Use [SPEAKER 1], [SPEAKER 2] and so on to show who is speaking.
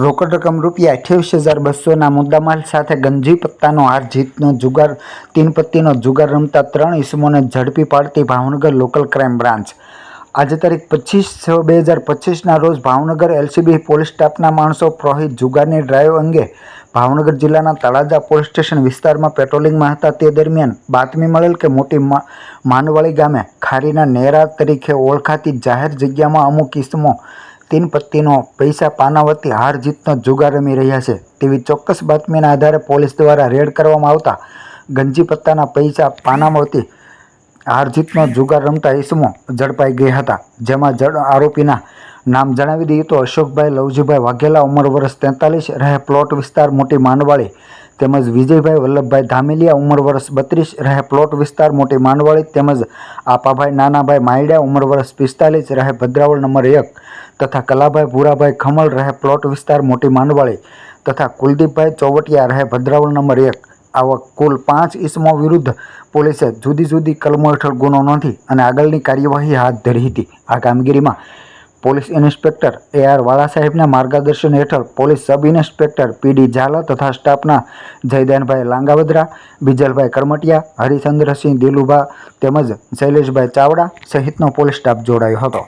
[SPEAKER 1] રોકડ રકમ રૂપિયા અઠ્યાવીસ હજાર બસોના મુદ્દામાલ સાથે ગંજી પત્તાનો હાર, જીતનો જુગાર તીન પત્તીનો જુગાર રમતા ત્રણ ઈસમોને ઝડપી પાડતી ભાવનગર લોકલ ક્રાઇમ બ્રાન્ચ. આજે તારીખ પચીસ છ બે હજાર પચીસના રોજ ભાવનગર એલસીબી પોલીસ સ્ટાફના માણસો પ્રોહિત જુગારની ડ્રાઈવ અંગે ભાવનગર જિલ્લાના તળાજા પોલીસ સ્ટેશન વિસ્તારમાં પેટ્રોલિંગમાં હતા. તે દરમિયાન બાતમી મળેલ કે મોટી માનવાળી ગામે ખારીના નેરા તરીકે ઓળખાતી જાહેર જગ્યામાં અમુક ઇસમો તીન પત્તીનો પૈસા પાનાવતી હાર જીતનો જુગાર રમી રહ્યા છે. તેવી ચોક્કસ બાતમીના આધારે પોલીસ દ્વારા રેડ કરવામાં આવતા ગંજી પત્તાના પૈસા પાનાવતી હાર જીતનો જુગાર રમતા ઈસમો ઝડપાઈ ગયા હતા. જેમાં જડ આરોપીના નામ જણાવી દઈએ તો અશોકભાઈ લવજીભાઈ વાઘેલા, ઉંમર વર્ષ તેતાલીસ, રહે પ્લોટ વિસ્તાર મોટી માંડવાળી તેમજ વિજયભાઈ વલ્લભભાઈ ધામેલિયા ઉંમર વર્ષ બત્રીસ રહે. પ્લોટ વિસ્તાર મોટી માંડવાળી તેમજ આપાભાઈ નાનાભાઈ માયડિયા ઉંમર વર્ષ પિસ્તાલીસ રહે. ભદ્રાવળ નંબર એક તથા કલાભાઈ ભૂરાભાઈ ખમલ રહે. પ્લોટ વિસ્તાર મોટી માંડવાળી તથા કુલદીપભાઈ ચોવટિયા રહે. ભદ્રાવળ નંબર એક આવા કુલ પાંચ ઇસમો વિરુદ્ધ પોલીસે જુદી જુદી કલમો હેઠળ ગુનો નોંધી અને આગળની કાર્યવાહી હાથ ધરી હતી. આ કામગીરીમાં પોલીસ ઇન્સ્પેક્ટર એ આર વાળા સાહેબના માર્ગદર્શન હેઠળ police sub inspector PD Zala તથા સ્ટાફના જયદાનભાઈ લાંગાવદરા, બીજલભાઈ કરમટિયા, હરિચંદ્રસિંહ દિલુભા તેમજ શૈલેષભાઈ ચાવડા સહિતનો પોલીસ સ્ટાફ જોડાયો હતો.